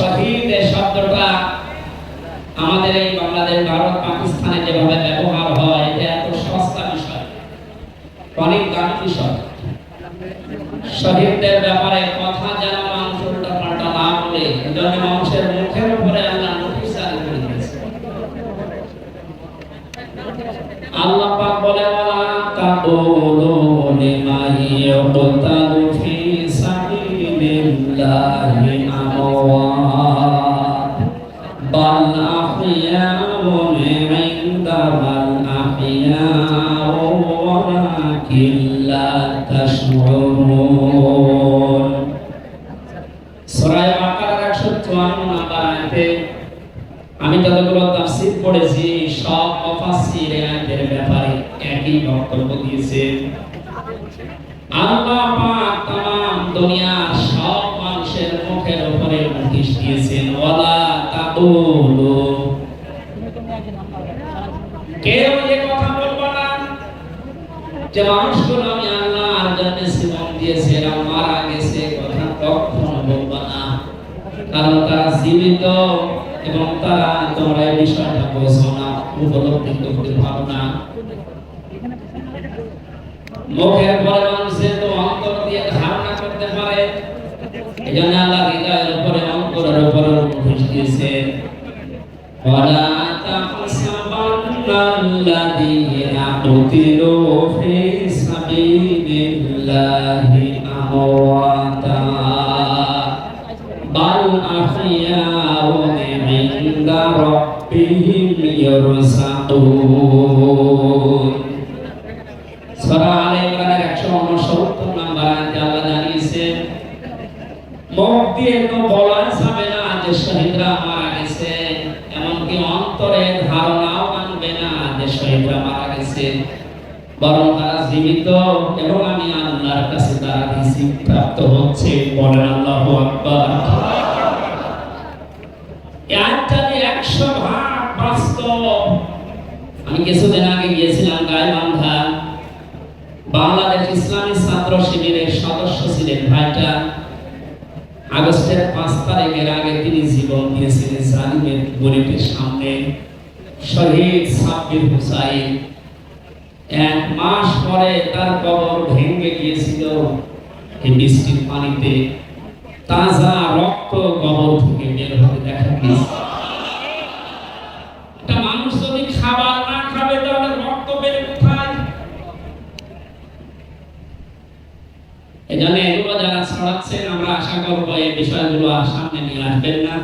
শহীদ শব্দটা আমাদের এই বাংলাদেশ, ভারত, পাকিস্তানে যেভাবে ব্যবহার হয়, এটা এত সস্তা বিষয়। অনেক দামি বিষয়। শহীদদের ব্যাপারে কথা যেন মানুষ পাল্টা না বলে এজন্য মানুষের মুখের উপরে আল্লাহ নোটিশ জারি করে দিয়েছে। আল্লাহ পাক বলে, ওয়ালা তাকুলু লিমান ইয়াকতালু ফি সাবিলিল্লাহি আমওয়াত আমি যতগুলো তাফসীর পড়েছি সব মুফাসসির এই আয়াতের ব্যাপারে একই বক্তব্য দিয়েছেন আল্লাহ পাক तमाम দুনিয়ার সব মানুষের মুখের উপরে নোটিশ দিয়েছেন ওয়ালা তাকুলু কেউ যে কথা বলবো না যে মানুষগুলো আমি আল্লাহর জীবিত এবং তারা তোমরা এই বিষয়টা বোঝো না উপলব্ধি করতে পারো না মুখের পরে মানুষের তো অন্তর দিয়ে ধারণা করতে পারে এই জন্য আল্লাহ হৃদয়ের উপরে অন্তরের উপরে নোটিশ দিয়েছেন ولا تحسبن الذين قتلوا في سبيل الله أمواتا أحياء عند ربهم يرزقون সূরা আলে ইমরানের 169 নম্বর আয়াতে আল্লাহ জানিয়েছেন মুখ দিয়ে তো বলা যাবে না যে শহীদরা মারা গেছে এমনকি অন্তরে ধারণাও আনবে না যে শহীদরা মারা গেছে বরং তারা জীবিত এবং আমি আল্লাহর কাছে তারা রিজিক প্রাপ্ত হচ্ছে বলেন আল্লাহু আকবার এই আয়াতটা যে 100 ভাগ বাস্তব। আমি কিছুদিন আগে গিয়েছিলাম গাইবান্ধা। বাংলাদেশ ইসলামী ছাত্র শিবিরের সদস্য ছিলেন ভাইটা। আগস্টের পাঁচ তারিখের আগে তিনি জীবন দিয়েছিলেন জালিমের গরিবের সামনে। শহীদ সাব্বির হুসাইন। এক মাস পরে তার কবর ভেঙে গিয়েছিল বৃষ্টির পানিতে। তাজা রক্ত কবর থেকে বের হতে দেখা গিয়েছে একটা মানুষ যদি খাবার না খাবে তাহলে রক্ত বের কোথায় এজন্য এগুলো যারা ছড়াচ্ছেন আমরা আশা করব এই বিষয়গুলো আর সামনে নিয়ে আসবেন না।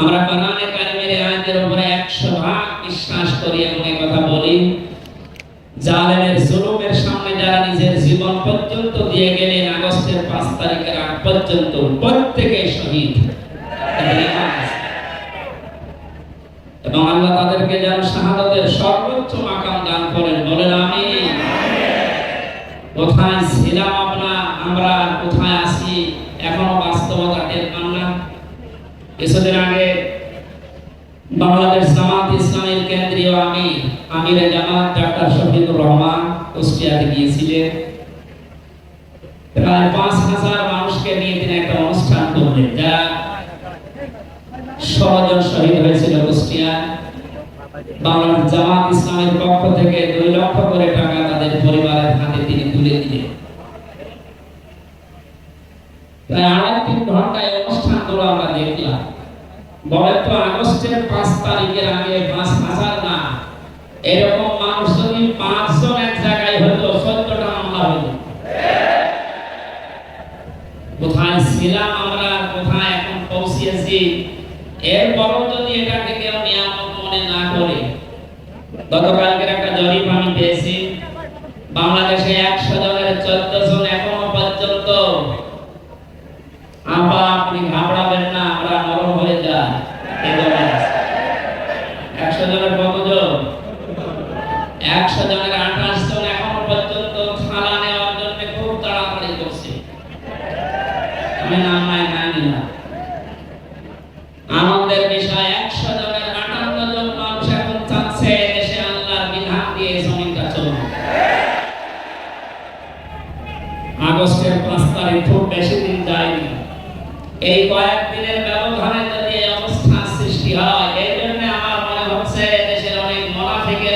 আমরা কোরআনে কারিমের আয়াতের উপরে 100 ভাগ বিশ্বাস করি এবং এই কথা বলি, জালেমের জুলুমের সামনে যারা নিজের জীবন পর্যন্ত দিয়ে গেলেন, আগস্টের 5 তারিখের আগ পর্যন্ত প্রত্যেকে শহীদ। এবং আল্লাহ তাদেরকে যেন শাহাদাতের সর্বোচ্চ মাকাম দান করেন, বলেন আমিন। কোথায় ছিলাম আমরা? আমরা কোথায় আছি? এখনও বাস্তবতা টের পান না কিছুদিন আগে বাংলাদেশ জামাত ইসলামের কেন্দ্রীয় আমি আমিরে জামাত ডাক্তার রহমান কুষ্টিয়াতে গিয়েছিলেন। প্রায় পাঁচ হাজার মানুষকে নিয়ে তিনি একটা অনুষ্ঠান করলেন শহীদ হয়েছিল কুষ্টিয়ায় বাংলাদেশ জামাত ইসলামের পক্ষ থেকে দুই লক্ষ করে টাকা তাদের পরিবারের হাতে তিনি তুলে দিলেন। প্রায় তিন ঘন্টায় অনুষ্ঠানগুলো আমরা দেখলাম। বলে তো, আগস্টের পাঁচ তারিখের আগে পাঁচ হাজার না। এরকম মানুষ যদি পাঁচজন এক জায়গায় হতো সত্তরটা মামলা হতো। কোথায় ছিলাম আমরা, কোথায় এখন পৌঁছিয়েছি এরপরও যদি এটাকে কেউ নিয়ামক মনে না করে, গতকালকের একটা জরিপ আমি পেয়েছি। বাংলাদেশে একশো জনের চোদ্দ জন এখনও পর্যন্ত আপা আপনি ঘাবড়াবেন না, আমরা নরম হয়ে যাই। একশো জনের কতজন? একশো জনের আঠাশ জন এখনও পর্যন্ত থালা নেওয়ার জন্য খুব তাড়াতাড়ি করছে। আমি নাম না নিলাম।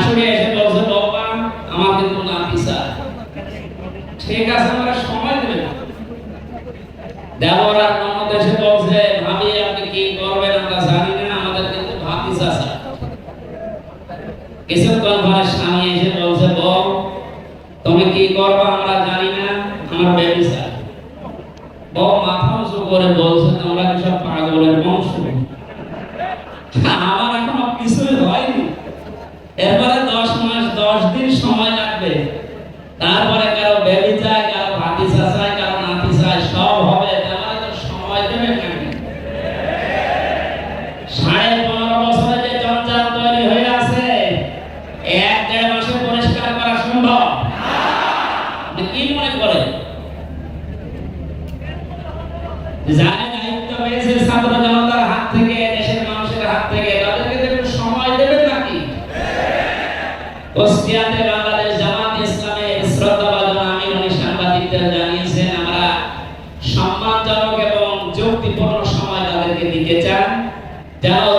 শাশুড়ি এসে বলছে আমার কিন্তু নাতি চাই ঠিক আছে, আমরা সময় দেবেন দেবর ননদ এসে বলছে, ভাবি, আপনি কি করবেন? আমরা জানি না, আমাদের কিন্তু ভাবি চাচা। কিছুক্ষণ পরে স্বামী এসে বলছে, বউ, তুমি কি করবে? আমরা জানি না, আমার বেবি বউ মাথা উঁচু করে বলছে, তোমরা কি পাগলের বংশ? আমার এখনও কিছুই হয়নি। এরপরে দশ মাস দশ দিন সময় লাগবে। তারপরে কারও বেবি চাই কারও ভাতিজা চাই কারও নাতি চাই সব হবে তাহলে তো সময় দেবেন নাকি সাড়ে পনেরো বছরে যে জঞ্জাল তৈরি হয়ে আছে এক দেড় মাসে পরিষ্কার করা সম্ভব আপনি কি মনে করেন যারা দায়িত্ব পেয়েছে ছাত্র জনতার হাত থেকে দেশের মানুষের হাত থেকে তাদেরকে তো একটু সময় দেবেন নাকি কুষ্টিয়াতে বাংলাদেশ জামাত ইসলামের শ্রদ্ধাভাজন আমির উনি সাংবাদিকদের জানিয়েছেন আমরা সম্মানজনক এবং যুক্তিপূর্ণ সময় তাদেরকে দিতে চান যেন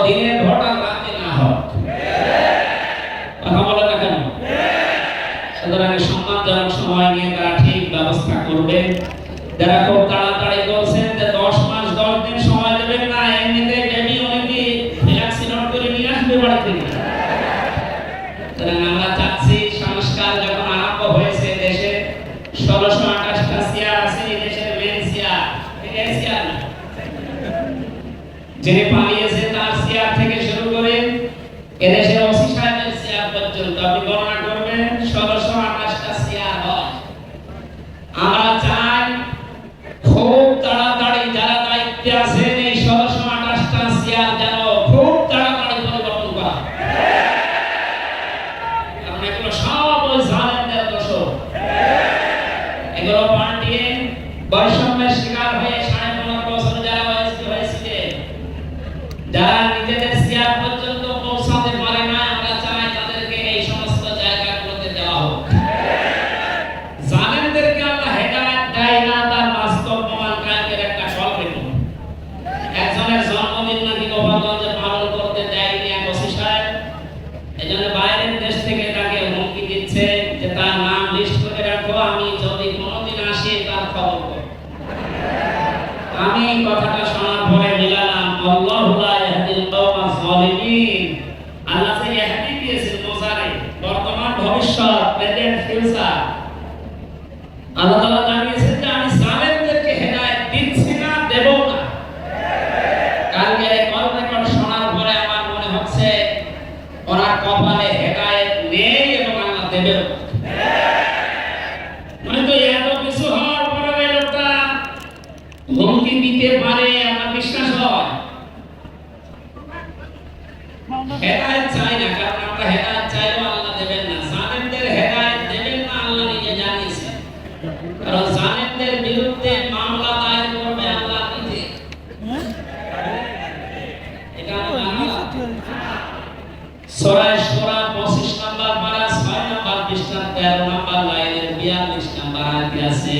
আমরা চাই খুব তাড়াতাড়ি যারা দায়িত্বে আছেন এই ষোলোশো আঠাশটা চেয়ার যেন খুব তাড়াতাড়ি পরিবর্তন করা হয়। কারণ এগুলো সব ওই জালেমদের দোষর। এগুলো পাল্টিয়ে বৈষম্যের শিকার হয়ে সাড়ে পনেরো বছর যারা হয়েছে- হয়েছিলেন, যারা নিজেদের চেয়ার পর্যন্ত পৌঁছাতে পারে না আমরা চাই তাদেরকে এই সমস্ত জায়গাগুলোতে দেওয়া হোক জালেমদেরকে আল্লাহ হেদায়েত দেয় না তার বাস্তব প্রমাণ কায়েমের একটা স্বল্প একজনের জন্মদিন নাকি গোপালগঞ্জে পালন করতে দেয়নি এক ওসি সাহেব এজন্য বাইরের দেশ থেকে তাকে হুমকি দিচ্ছে যে তার নাম লিস্ট করে রাখো আমি যদি কোনোদিন আসি তার খবর করো আমি এই কথাটা শোনার পরে মিলালাম, আল্লাহু লা ইয়াহদিল কওমা যালিমিন আল্লাহ ইহদি দিয়েছেন মোজারে, বর্তমান ভবিষ্যৎ প্রেজেন্ট ফিউচার আল্লাহ তাআলা জানিয়েছেন যে আমি জালেমদেরকে হেদায়েত দিচ্ছি না, দেব না। কালকে এই শোনার পরে আমার মনে হচ্ছে ওনার কপালে হেদায়েত নেই এবং আল্লাহ দেবেন নয়তো এত কিছু হওয়ার পরে ওই লোকটা হুমকি দিতে পারে, আমার বিশ্বাস হেদায়েত চাই না, কারণ আমরা হেদায়েত চাইলেও আল্লাহ দেবেন না। জালেমদের হেদায়েত দেবেন না, আল্লাহ নিজে জানিয়েছেন কারণ জালেমদের বিরুদ্ধে মামলা দায়ের করবে আল্লাহ নিজে। সরাই সরা পঁচিশ নাম্বার পারা, ছয় নাম্বার পৃষ্ঠা তেরো নাম্বার লাইনের বিয়াল্লিশ নাম্বার আয়াতে আছে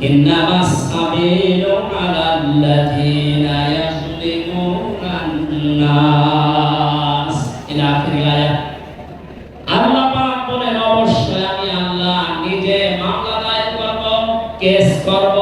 إنما السبيل على الذين يظلمون الناس إلى آخر الآية আল্লাহ পাক বলেন অবশ্যই আমি আল্লাহ নিজে মামলা দায়ের করব কেস করব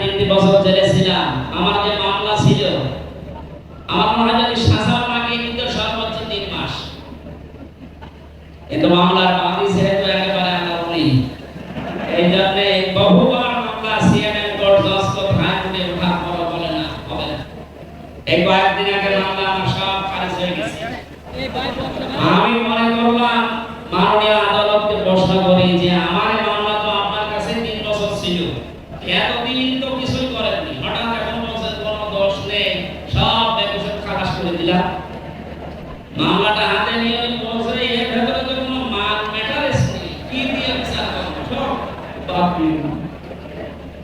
তিন বছর জেলে ছিলাম। আমার যে মামলা ছিল, আমার মনে হয় যদি সাজা মাকে দিত সর্বোচ্চ তিন মাস। কিন্তু মামলার বাদী যেহেতু একেবারে আমার এই জন্য বহুবার মামলা সিএমএম কোর্ট দশ কোর্ট হাইকোর্টে ওঠা বড় বলে না হবে না। এই কয়েকদিন আগে মামলা আমার সব খারিজ হয়ে গেছে। আমি মনে করলাম মাননীয় আদালতকে প্রশ্ন করি যে আমার এই মামলা তো আপনার কাছে তিন বছর ছিল এতদিন তো কিছুই করেননি হঠাৎ এখন বলছেন কোনো দোষ নেই সব বেকসুর খালাস করে দিলাম মামলাটা হাতে নিয়ে ওই বলছে এর ভেতরে তো কোনো মাল মেটারেস নেই কি দিয়ে বিচার করব সব বাদ দিয়ে দিলাম। এই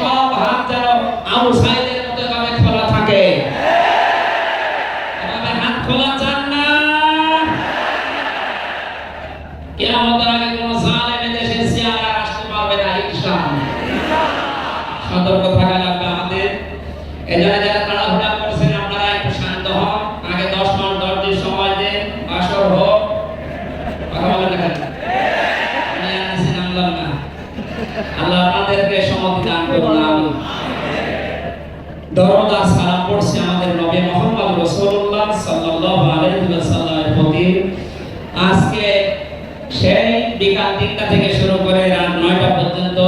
সব হাত যেন আবু খোলা থাকে। হাত খোলা চান না। কেয়ামতের আগে কোন জালেম এদেশে চেয়ার আর আসতে পারবে না ইনশাআল্লাহ সতর্ক থাকা লাগবে আমাদের এজন্য যারা তাড়াহুড়া করছেন আপনারা একটু শান্ত হন আগে দশ মিনিট দশ দিন সময় দেন আসর হোক কথা বলেন না কেন? আমি আর নিচে নামলাম না আল্লাহ আপনাদেরকে সমতি দান করুন আমিন দরদা সালাম পড়ছে আমাদের নবী মোহাম্মদ রাসূলুল্লাহ সাল্লাল্লাহু আলাইহি ওয়াসাল্লামের প্রতি। আজকে সেই বিকাল তিনটা থেকে শুরু করে রাত নয়টা পর্যন্ত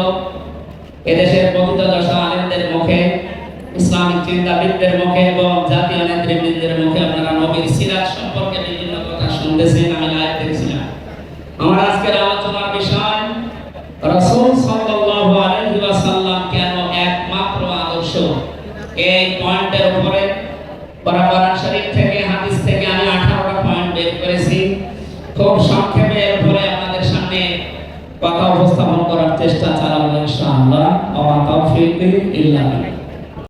এদেশের প্রকৃত দশা আলেমদের মুখে, ইসলামিক চিন্তাবিদদের মুখে এবং জাতীয় নেতৃবৃন্দের মুখে আপনারা নবীর সিরাজ সম্পর্কে বিভিন্ন কথা শুনতেছেন, আমি লাইভ দেখছিলাম। আমার আজকের আলোচনার বিষয় রাসূল সাল্লাল্লাহু আলাইহি ওয়াসাল্লাম কেন একমাত্র আদর্শ এই পয়েন্টের উপরে কোরআন শরীফ থেকে হাদিস থেকে আমি 18টা পয়েন্ট বের করেছি খুব সংক্ষেপে এর উপরে আপনাদের সামনে কথা উপস্থাপন